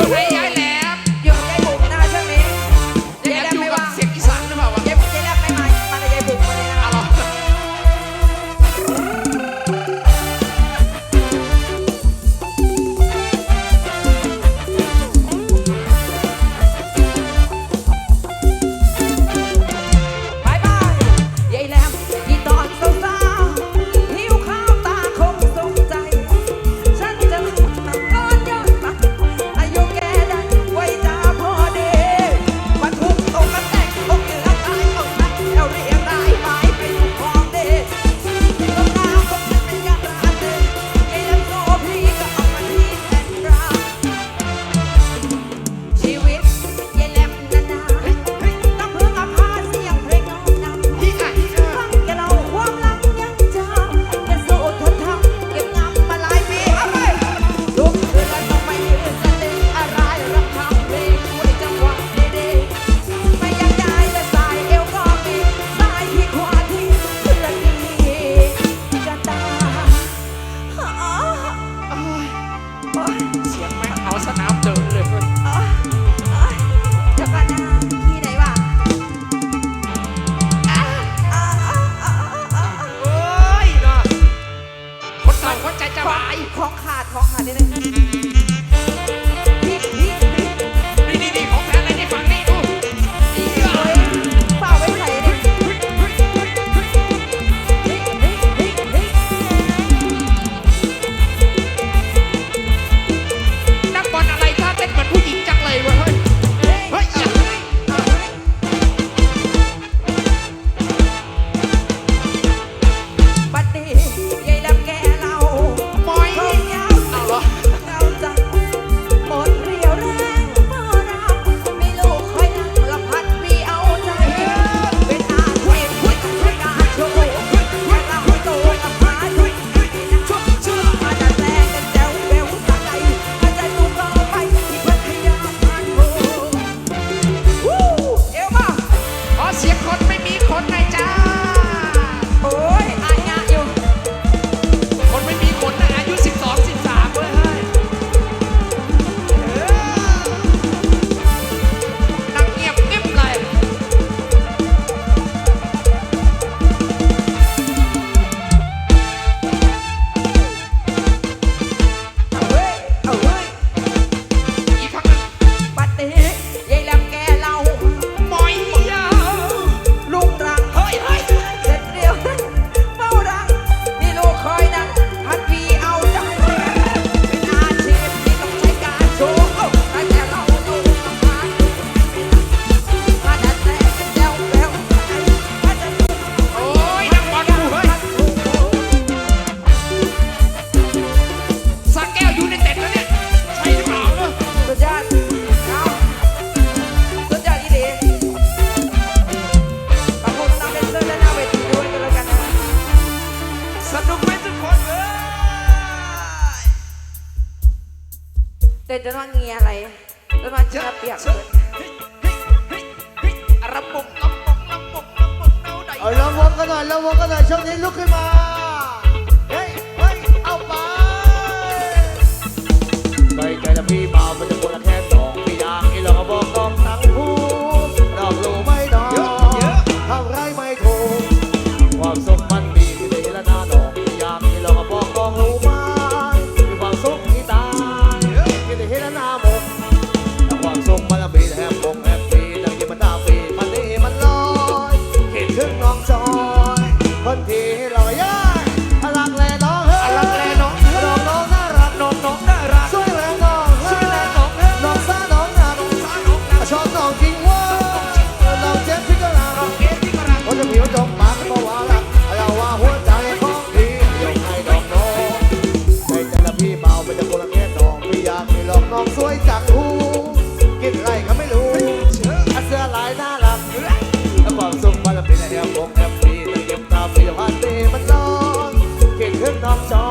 Hay vậy Don't walk on that, Johnny, look at my ความสุขมันเป็นแอลบกแอลปีแต่เก็บตาพยหันลเดมันร้องเก่งขึ้นน้องจอ